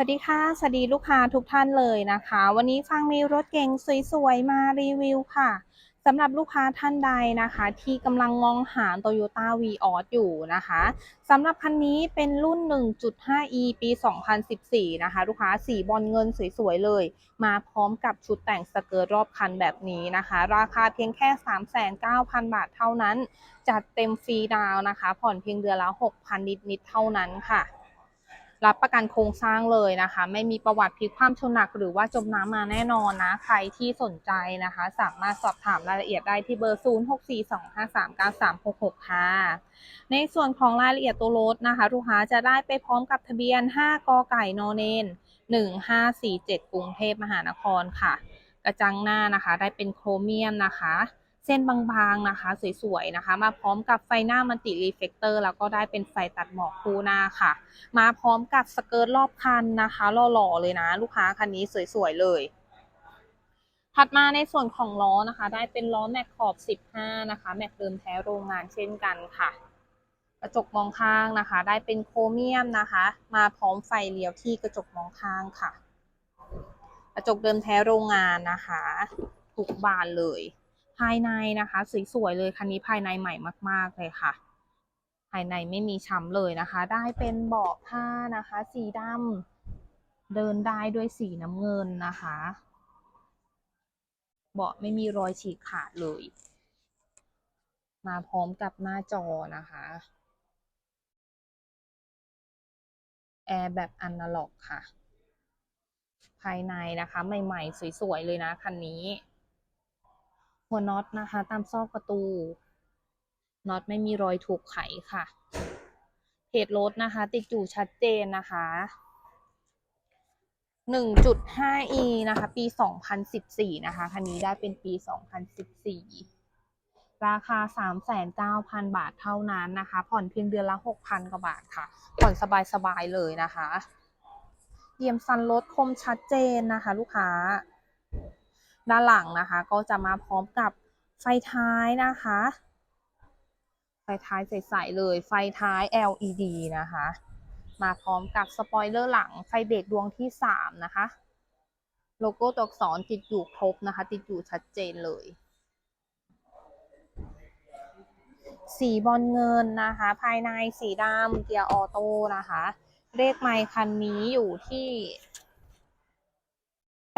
สวัสดีค่ะ สวัสดีลูกค้าทุกท่านเลยนะคะ วันนี้ฟังมีรถเก๋งสวยๆ มารีวิวค่ะสำหรับลูกค้าท่านใดนะคะ ที่กำลังมองหา Toyota v ีอออยู่นะคะสำหรับคันนี้เป็นรุ่น 1.5e ปี 2014 นะคะ ลูกค้าสีบอลเงินสวยๆ เลย มาพร้อมกับชุดแต่งสเกิร์ตรอบคันแบบนี้นะคะ ราคาเพียงแค่ 39,000 บาทเท่านั้น จัดเต็มฟรีดาวน์นะคะ ผ่อนเพียงเดือนละ 6,000 นิดๆ เท่านั้นค่ะ รับประกันโครงสร้างเลยนะคะ ไม่มีประวัติพลิกคว่ำชนหนัก หรือว่าจมน้ำมาแน่นอนนะ ใครที่สนใจนะคะ สามารถสอบถามรายละเอียดได้ที่เบอร์ 0642539366 ค่ะ ในส่วนของรายละเอียดตัวรถนะคะลูกค้าจะได้ไปพร้อมกับทะเบียน 5กไก่นเนน1547 กรุงเทพมหานครค่ะ กระจังหน้านะคะ ได้เป็นโครเมียมนะคะ เส้นบางๆนะคะ สวยๆนะคะ มาพร้อมกับไฟหน้ามันติรีเฟกเตอร์แล้วก็ได้เป็นไฟตัดหมอกคู่หน้าค่ะ มาพร้อมกับสเกิร์ตรอบคันนะคะหล่อๆเลยนะ ลูกค้าคันนี้สวยๆเลยถัดมาในส่วนของล้อนะคะ ได้เป็นล้อแม็กขอบ 15 นะคะ แม็กเดิมแท้โรงงานเช่นกันค่ะ กระจกมองข้างนะคะ ได้เป็นโครเมียมนะคะ มาพร้อมไฟเลี้ยวที่กระจกมองข้างค่ะ กระจกเดิมแท้โรงงานนะคะทุกบานเลย ภายในนะคะสวยๆเลยคันนี้ภายในใหม่มาก ๆ เลยค่ะ ภายในไม่มีช้ำเลยนะคะ ได้เป็นเบาะผ้านะคะ สีดำเดินได้ด้วยสีน้ำเงินนะคะ เบาะไม่มีรอยฉีกขาดเลย มาพร้อมกับหน้าจอนะคะแอร์แบบอนาล็อกค่ะ ภายในนะคะ ใหม่ ๆ สวย ๆ เลยนะ คันนี้ หัวน็อตนะคะ ตามซอกประตูน็อตไม่มีรอยถูกไขค่ะเพจรถนะคะ ติดอยู่ชัดเจนนะคะ 1.5e นะคะ ปี 2014 นะคะ คันนี้ได้เป็นปี 2014 ราคา 39,000 บาทเท่านั้นนะคะ ผ่อนเพียงเดือนละ 6,000 กว่าบาทค่ะ ผ่อนสบายๆเลยนะคะเยี่ยมซันรถคมชัดเจนนะคะ ลูกค้า ด้านหลังนะคะ ก็จะมาพร้อมกับไฟท้ายนะคะ ไฟท้ายใสๆเลย ไฟท้าย LED นะคะ มาพร้อมกับสปอยเลอร์หลังไฟเบรกดวงที่ 3 นะคะ โลโก้ตัวอักษรติดอยู่ครบนะคะ ติดอยู่ชัดเจนเลย สีบอลเงินนะคะ ภายในสีดำเกียร์ออโต้นะคะ เลขไมค์คันนี้อยู่ที่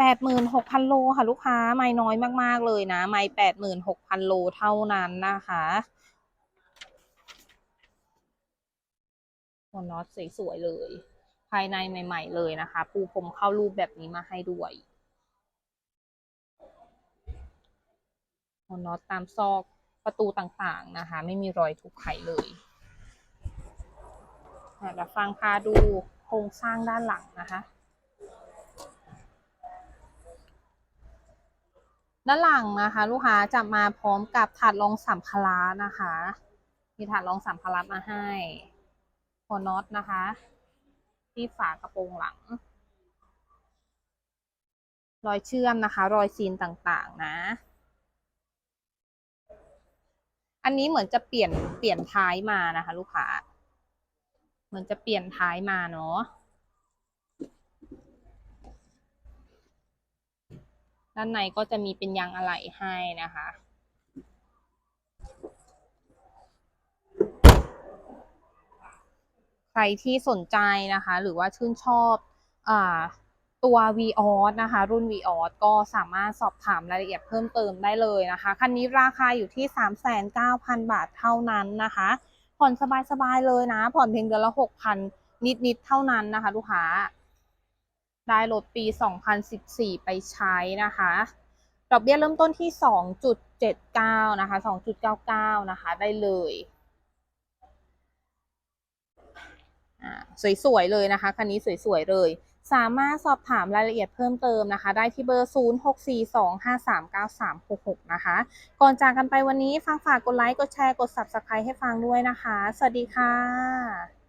แปดหมื่นหกพันโลค่ะลูกค้าไม่น้อยมากๆเลยนะ ไม่แปดหมื่นหกพันโลเท่านั้นนะคะหัวน็อตสวยๆเลย ภายในใหม่ ๆ เลยนะคะ ปูพรมเข้ารูปแบบนี้มาให้ด้วยหัวน็อตตามซอกประตูต่างๆนะคะ ไม่มีรอยทุกไขเลยเดี๋ยวฟังพาดูโครงสร้างด้านหลังนะคะ ด้านหลังนะคะ ลูกค้าจะมาพร้อมกับถาดรองสัมภาระนะคะ มีถาดรองสัมภาระมาให้หัวน็อตนะคะ ที่ฝากระโปรงหลัง รอยเชื่อมนะคะ รอยซีนต่างๆนะ อันนี้เหมือนจะเปลี่ยนเปลี่ยนท้ายมานะคะ ลูกค้า เหมือนจะเปลี่ยนท้ายมาเนาะ ด้านในก็จะมีเป็นยางอะไหล่ให้นะคะ ใครที่สนใจนะคะ หรือว่าชื่นชอบอตัว v ีออนะคะ รุ่น v ีออก็สามารถสอบถามรายละเอียดเพิ่มเติมได้เลยนะคะ คันนี้ราคาอยู่ที่ 3,900บาทเท่านั้นนะคะ ผ่อนสบายๆเลยนะ ผ่อนเพียงเดือนละ 6,000 นิดๆเท่านั้นนะคะ ลูกค้า ได้รถปี 2014 ไปใช้นะคะ ดอกเบี้ยเริ่มต้นที่ 2.79 นะคะ 2.99 นะคะ ได้เลยสวยๆ เลยนะคะ คันนี้สวยๆ เลย สามารถสอบถามรายละเอียดเพิ่มเติมนะคะ ได้ที่เบอร์ 0642539366 นะคะ ก่อนจากกันไปวันนี้ฟังฝากกดไลค์ กดแชร์ กด Subscribe ให้ฟังด้วยนะคะ สวัสดีค่ะ